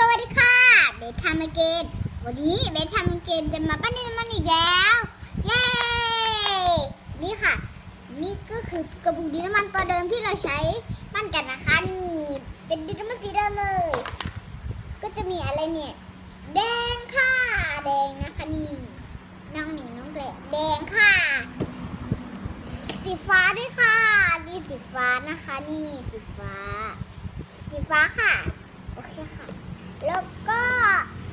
สวัสดีค่ะ เบสทามเกนวันนี้เบสทามเกนจะมาปั้นดินน้ำมันอีกแล้ว เย้ นี่ค่ะ นี่ก็คือกระปุกดินน้ำมันตัวเดิมที่เราใช้ปั้นกันนะคะ นี่ เป็นดินน้ำมันสีเดิมเลย ก็จะมีอะไรเนี่ย แดงค่ะ แดงนะคะนี่ น้องหนิงน้องแกลแดงค่ะ สีฟ้าด้วยค่ะ นี่สีฟ้านะคะ นี่สีฟ้า สีฟ้าค่ะ แล้วก็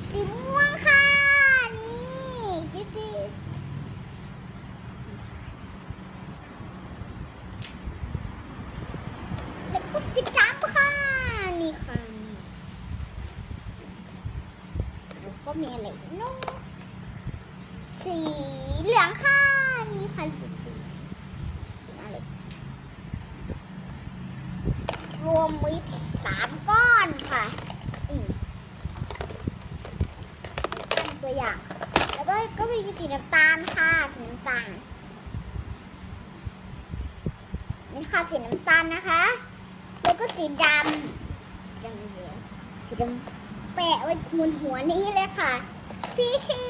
สีม่วงค่ะ นี่จิ๊ดๆแล้วก็สีดำค่ะ นี่ค่ะแล้วก็มีอะไรอีกเน้องสีเหลืองค่ะ นี่ค่ะสีเหลืองอะไร รวมมิตรสามก้อนค่ะอืมเป็นตัวอย่าง แล้วก็ก็มี สีน้ำตาลค่ะ สีน้ำตาล นี่ค่ะสีน้ำตาลนะคะ แล้วก็สีดำ สีดำเยอะสีดำแปะไว้บนหัวนี้เลยค่ะ สีเขี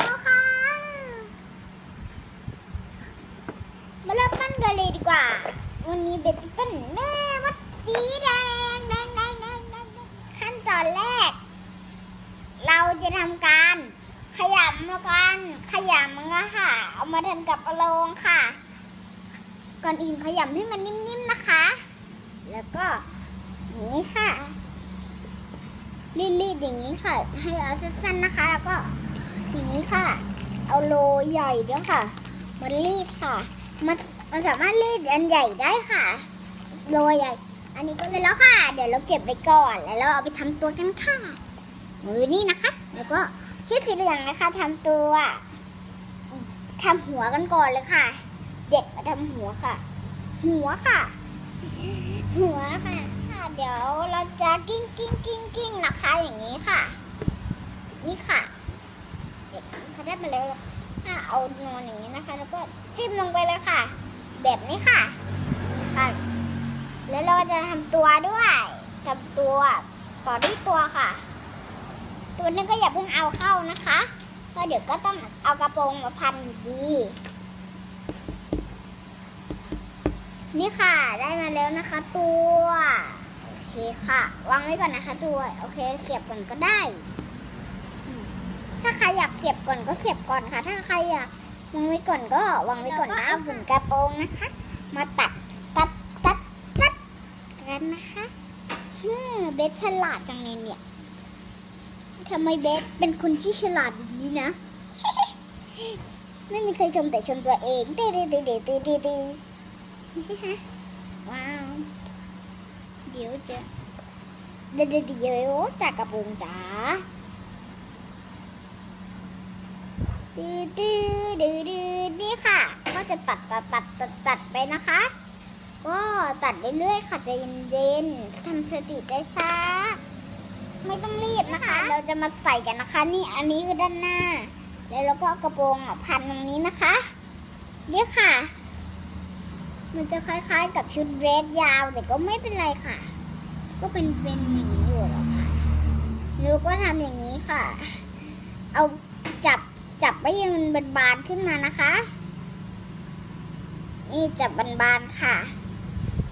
ยวค่ะ มาเริ่มปั้นกันเลยดีกว่า วันนี้เบสจะเป็นแม่วัดสีแดงแดงแดงแดงแดงขั้นตอนแรก เราจะทำการ ขยำกัน ขยำมันก็ค่ะ เอามาทันกับอะโลงค่ะ ก่อนอื่นขยำให้มันนิ่มๆนะคะ แล้วก็อย่างนี้ค่ะรีดๆอย่างนี้ค่ะ ให้เอาสั้นๆนะคะ แล้วก็อย่างนี้ค่ะ เอาโลใหญ่ด้วยค่ะมารีดค่ะ มันมันสามารถรีดอันใหญ่ได้ค่ะโรยใหญ่ อันนี้ก็เสร็จแล้วค่ะ เดี๋ยวเราเก็บไว้ก่อน แล้วเราเอาไปทำตัวกันค่ะมือนี่นะคะ แล้วก็ ชิ้นสีเหลืองนะคะทำตัวทำหัวกันก่อนเลยค่ะ เด็ดมาทำหัวค่ะ หัวค่ะ หัวค่ะค่ะ เดี๋ยวเราจะกิ้งกิ้งกิ้งกิ้งนะคะอย่างนี้ค่ะ นี่ค่ะ เด็ดเขาได้มาแล้วถ้าเอานอนอย่างนี้นะคะ แล้วก็จิ้มลงไปเลยค่ะ แบบนี้ค่ะนี่ค่ะ แล้วเราจะทำตัวด้วยทำตัวต่อด้วยตัวค่ะ ตัวนึงก็อย่าเพิ่งเอาเข้านะคะเพราะเดี๋ยวก็ต้องเอากระโปรงมาพันอยู่ดี นี่ค่ะได้มาแล้วนะคะ ตัวโอเคค่ะ วางไว้ก่อนนะคะ ตัวโอเค เสียบก่อนก็ได้ ถ้าใครอยากเสียบก่อนก็เสียบก่อนค่ะ ถ้าใครอยากวางไว้ก่อนก็วางไว้ก่อนนะเอาฝุ่นกระโปรงนะคะ มาตัดตัดตัดตัดกันนะคะฮึมเบสฉลาดจังเลยเนี่ย ทำไมเบสเป็นคนที่ฉลาดอย่างนี้นะ ไม่มีใครชมแต่ชมตัวเองตีตีตีตีตีตีตีว้าว เดี๋ยวจะเดี๋ยวเดี๋ยวเดี๋ยวจากกระปรงจ๋าดื้อดื้อดื้อดื้อนี่ค่ะ ก็จะตัดตัดตัดตัดตัดไปนะคะ ก็ตัดเรื่อยๆค่ะใจเย็นๆทำสติได้ช้า ไม่ต้องรีบนะคะ เราจะมาใส่กันนะคะ นี่อันนี้คือด้านหน้า แล้วเราก็กระโปรงอะพันตรงนี้นะคะเนี่ยค่ะ มันจะคล้ายๆกับชุดเรสยาวแต่ก็ไม่เป็นไรค่ะ ก็เป็นเป็นอย่างนี้อยู่แล้วค่ะแล้วก็ทำอย่างนี้ค่ะ เอาจับจับไว้ให้มันบานๆขึ้นมานะคะ นี่จับบานๆค่ะ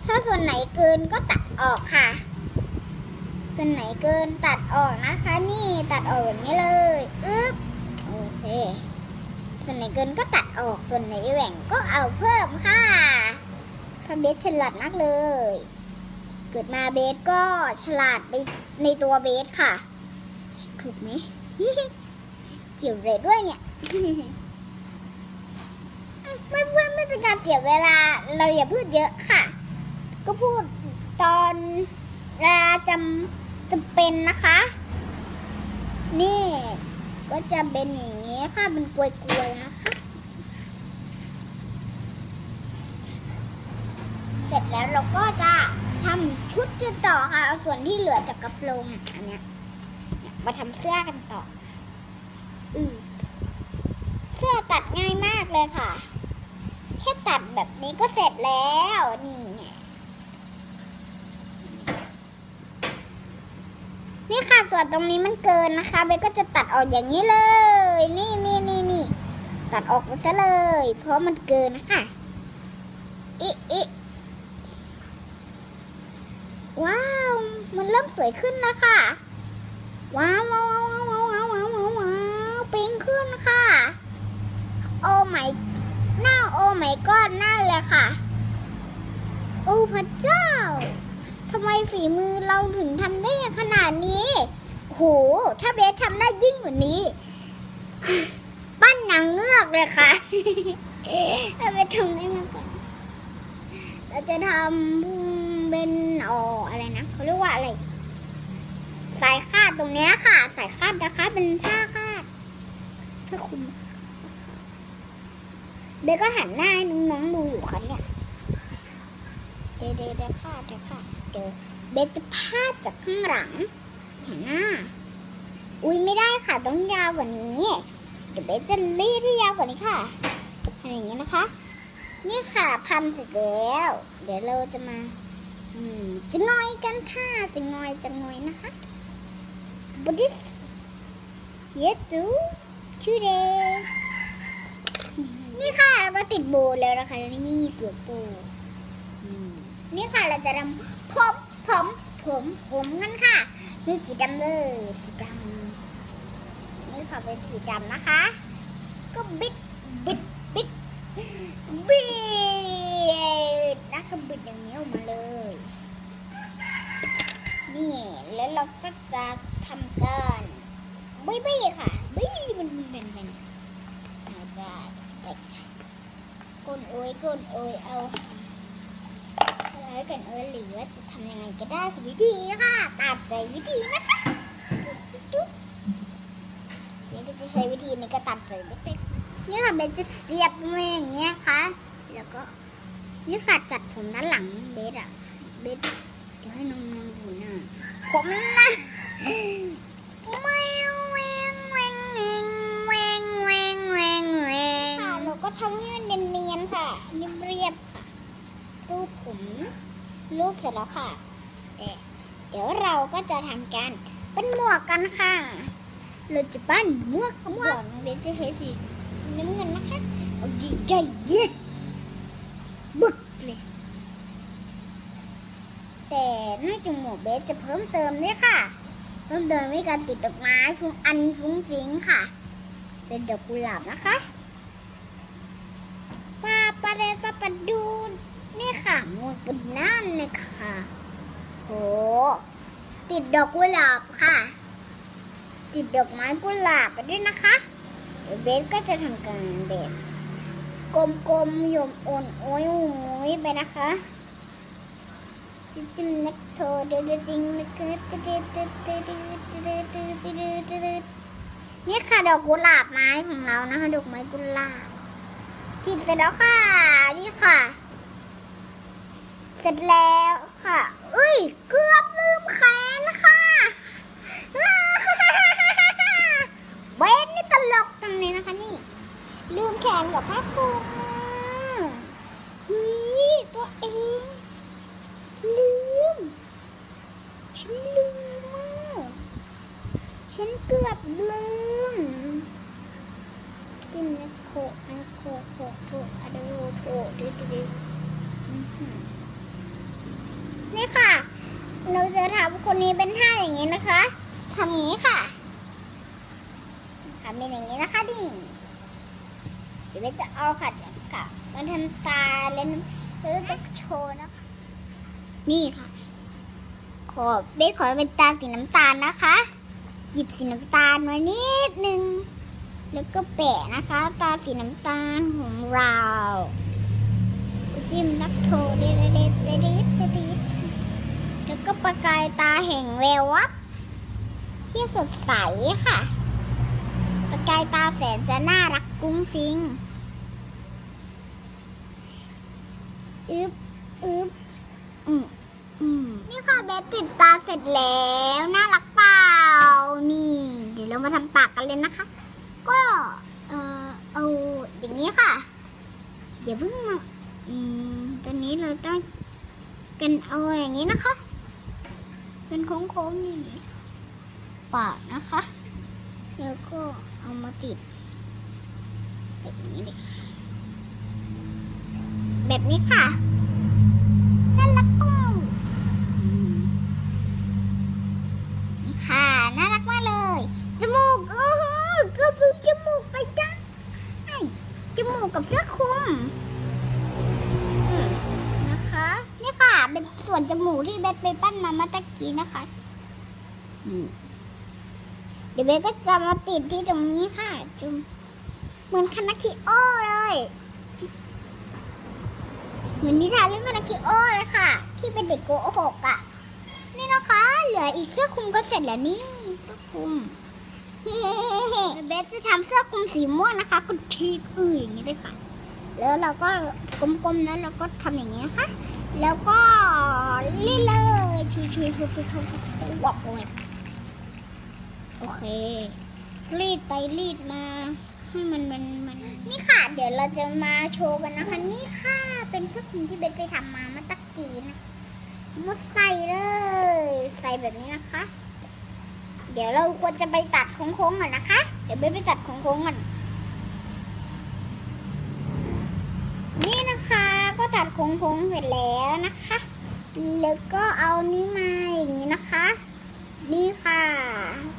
ถ้าส่วนไหนเกินก็ตัดออกค่ะ ส่วนไหนเกินตัดออกนะคะ นี่ตัดออกอย่างนี้เลยอึ๊บโอเค ส่วนไหนเกินก็ตัดออกส่วนไหนแหว่งก็เอาเพิ่มค่ะพระเบสฉลาดมากเลย เกิดมาเบสก็ฉลาดไปในตัวเบสค่ะถูกไหมเกี่ยวเลยด้วยเนี่ยไม่เพื่อไม่เป็นการเสียเวลา เราอย่าพูดเยอะค่ะ ก็พูดตอน เวลาจำจำเป็นนะคะ นี่ก็จะเป็นอย่างนี้ค่ะเป็นกลวยๆนะคะ เสร็จแล้วเราก็จะทำชุดกันต่อค่ะเอาส่วนที่เหลือจากกระโปรงอันเนี้ยมาทำเสื้อกันต่ออือเสื้อตัดง่ายมากเลยค่ะ แค่ตัดแบบนี้ก็เสร็จแล้วนี่ไง นี่ค่ะส่วนตรงนี้มันเกินนะคะเบสก็จะตัดออกอย่างนี้เลย นี่นี่นี่นี่ตัดออกซะเลย เพราะมันเกินนะคะอิอิว้าว มันเริ่มสวยขึ้นแล้วค่ะ ว้าวว้าวว้าวว้าวว้าวว้าวว้าวปิ๊งขึ้นค่ะ โอ้ไม่หน้าโอ้ไม่ก้อนหนั่นเลยค่ะ โอ้พระเจ้าทำไมฝีมือเราถึงทำ นาดนี้โหถ้าเบสทำได้ยิ่งกว่านี้ปั้นนางเงือกเลยค่ะถ้าเบสทำได้มากกว่าเราจะทำเป็นอ๋ออะไรนะเขาเรียกว่าอะไร สายคาดตรงเนี้ยค่ะ สายคาดนะคะเป็นผ้าคาดเพื่อคลุมเบสก็หันหน้าให้น้องๆดูอยู่ค่ะเนี่ยเดี๋ยวเดี๋ยวเดี๋ยวค่ะเดี๋ยวค่ะเดี๋ยวเบสจะพาดจากข้างหลัง เห็นหน้าอุ้ยไม่ได้ค่ะต้องยาวกว่านี้ เดี๋ยวเบสจะรีดให้ยาวกว่านี้ค่ะทำอย่างนี้นะคะนี่ค่ะพันเสร็จแล้ว เดี๋ยวเราจะมาอืมจะงอยกันค่ะจะงอยจะงอยนะคะบุดิสเยตูทูเดนี่ค่ะเราก็ติดโบแล้วนะคะนี่สือโปูอืมนี่ค่ะเราจะทำผมผมผมผมกันค่ะ นี่สีดำเลยสีดำนี่ค่ะเป็นสีดำนะคะ ก็บิดบิดบิดบิดนะคะบิดอย่างนี้ออกมาเลย นี่แล้วเราก็จะทำการบิ้บี้ค่ะบิ้มันเป็นเป็นอาจจะเด็กก้นโอยก้นโอยเอา แล้กันเออหรือว่าจะทำยังไงก็ได้คือวิธีค่ะตามใจวิธีนะคะจุ๊บเดี๋ยวจะใช้วิธีนี้ก็ตามใจเป็นนี่ค่ะเบสจะเสียบมาอย่างเงี้ยค่ะ แล้วก็นี่ค่ะจัดผมด้านหลังเบสอะเบสเดี๋ยวให้น้องๆดูหน้าผมนะแหวงแหวงแหวงแหวงแหวงแหวงแหวงเราก็ทำให้มันเนียนๆค่ะเรียบๆค่ะ ผมรูปเสร็จแล้วค่ะแต่เดี๋ยวเราก็จะทำการเป็นหมวกกันค่ะ เราจะปั้นหมวกหมวกเบสจะใช้สีน้ำเงินนะคะเอาใหญ่ๆเลยบึกเลยแต่นอกจากหมวกเบสจะเพิ่มเติมด้วยค่ะ เพิ่มเติมด้วยการติดดอกไม้ฟุ้งอันฟุ้งฟิงค่ะ เป็นดอกกุหลาบนะคะป้าปาเรปาปาดูน นี่ค่ะมวกบนนั่นเลยค่ะโหติดดอกกุหลาบค่ะ ติดดอกไม้กุหลาบไปด้วยนะคะเดี๋ยวเบสก็จะทำการแบบกลมๆหยมอ่อนโอ้ยโอ้ยไปนะคะจิ้มๆนักโทเดดจริงนักเกิดนี่ค่ะดอกกุหลาบไม้ของเรานะคะ ดอกไม้กุหลาบติดเสร็จแล้วค่ะ นี่ค่ะ เสร็จแล้วค่ะอุ้ย เกือบลืมแขนค่ะเบนนี่ตลกตรงนี้นะคะนี่ ลืมแขนกับผ้าคลุมเฮ้ยตัวเอง ลืม ฉันลืมมากฉันเกือบลืมนะโคนะโคโคโคอะดูโคดูดูดูอื้อหือนี่ค่ะ เราจะทำค นี้เป็นท่าอย่างนี้นะคะทำอย่างนี้ค่ะทำเป็นอย่างนี้นะคะดิเดี๋ยวจะเอาค่ะค่ะมาทำตาเล่นแล้วจะโชว์นะคะ นี่ค่ะ ขอเบสขอเป็นตาสีน้ำตาลนะคะ หยิบสีน้ำตาลมานิดนึง แล้วก็แปะนะคะ ตาสีน้ำตาลของเราจิ้มนักโทเด็ดเดดเดดเดเดดเด ก็ประกายตาแห่งแวววับที่สดใสค่ะ ประกายตาแสนจะน่ารักกุ้งฟิงอึบอึบอืมอืมนี่ค่ะเบสติดตาเสร็จแล้วน่ารักเปล่านี่ เดี๋ยวเรามาทำปากกันเลยนะคะ ก็เออเอาอย่างนี้ค่ะอย่าเพิ่งมาอืมตอนนี้เราต้องกันเอาอย่างนี้นะคะ เป็นโค้งๆอย่างนี้ปากนะคะ แล้วก็เอามาติด แบบนี้เลยค่ะแบบนี้ค่ะน่ารักกุ้งนี่ค่ะน่ารักมากเลยจมูกโอ้โหเกือบลืมจมูกไปจ้ะไอ้จมูกกับเสื้อคลุมนะคะ นี่ค่ะ เป็นส่วนจมูกที่เบสไปปั้น กี้นะคะนี่เดี๋ยวเบสก็จะมาติดที่ตรงนี้ค่ะ จุมเหมือนคานาคิโอเลย เหมือนนิทานเรื่องคานาคิโอเลยค่ะ ที่เป็นเด็กโกหกอะ นี่นะคะ เหลืออีกเสื้อคลุมก็เสร็จแล้วนี่เสื้อคลุมเบสจะทำเสื้อคลุมสีม่วงนะคะก็ทีคืออย่างนี้เลยค่ะ แล้วเราก็กลมๆนั้นเราก็ทำอย่างนี้นะคะ แล้วก็รีเล ชุยชุยชุยชุยชุยวับเลยโอเค รีดไปรีดมา ให้มันมันมัน นี่ค่ะ เดี๋ยวเราจะมาโชว์กันนะคะ นี่ค่ะ เป็นเสื้อคลุมที่เบสไปทำมาเมื่อตะกี้นะมุดใส่เลย ใส่แบบนี้นะคะ เดี๋ยวเราควรจะไปตัดโค้งๆก่อนนะคะ เดี๋ยวเบสไปตัดโค้งๆก่อนนี่นะคะ ก็ตัดโค้งๆเสร็จแล้วนะคะ แล้วก็เอานี้มาอย่างนี้นะคะ นี่ค่ะ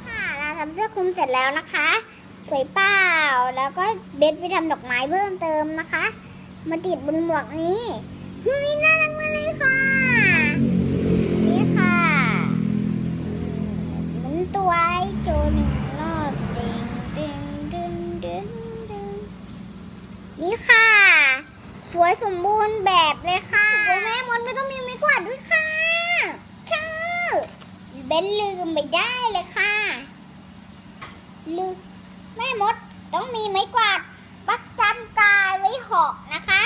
ค่ะเราทำเสื้อคลุมเสร็จแล้วนะคะ สวยเปล่าแล้วก็เบสไปทำดอกไม้เพิ่มเติมนะคะ มาติดบนหมวกนี้เฮ้ยน่ารักมากเลยค่ะ นี่ค่ะหมุนตัวให้โชว์หนึ่งรอบตึงตึงตึงตึงตึงนี่ค่ะ สวยสมบูรณ์แบบเลยค่ะโอ้ยแม่มดไม่ต้องมีไม้กวาดด้วยค่ะคือเบนลืมไปได้เลยค่ะลืมแม่มดต้องมีไม้กวาดปักจำกายไว้หอกนะคะ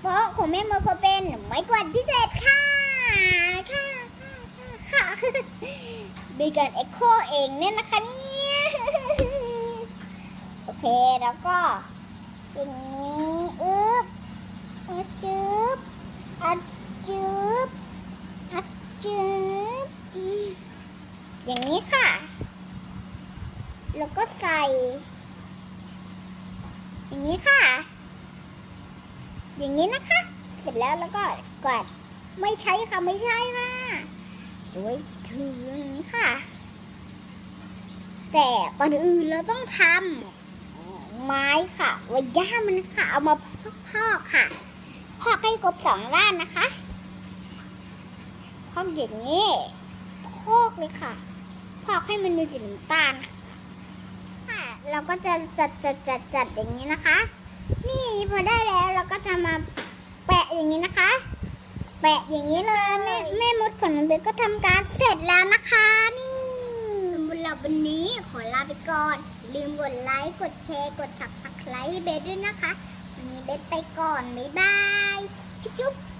เพราะของแม่มดเขาเป็นไม้กวาดพิเศษค่ะค่ะค่ะค่ะมีการเอ็กโคเองเนี่ยนะคะเนี่ยโอเคแล้วก็อย่างนี้อึ๊บอัดจึ๊บอัดจึ๊บ จึ๊บอย่างนี้ค่ะ แล้วก็ใส่ อย่างนี้ค่ะ อย่างนี้นะคะ เสร็จแล้วแล้วก็กดไม่ใช่ค่ะไม่ใช่ค่ะโดยถืออย่างค่ะ แต่ก่อนอื่นเราต้องทำไม้ค่ะไว้ย่ามันค่ะ เอามาพอกค่ะพอกให้ครบสองด้านนะคะ พอกอย่างนี้พอกเลยค่ะพอกให้มันมีสีน้ำตาลค่ะเราก็จะจัดจัดจัดจัดอย่างนี้นะคะ นี่พอได้แล้วเราก็จะมาแปะอย่างนี้นะคะ แปะอย่างนี้เลยแม่แม่มดขนมเบก็ทำการเสร็จแล้วนะคะ นี่สำหรับวันนี้ขอลาไปก่อนอย่าลืมกดไลค์กดแชร์กด subscribe ให้เบสด้วยนะคะ วันนี้เบสไปก่อนบ๊ายบายจุ๊บๆ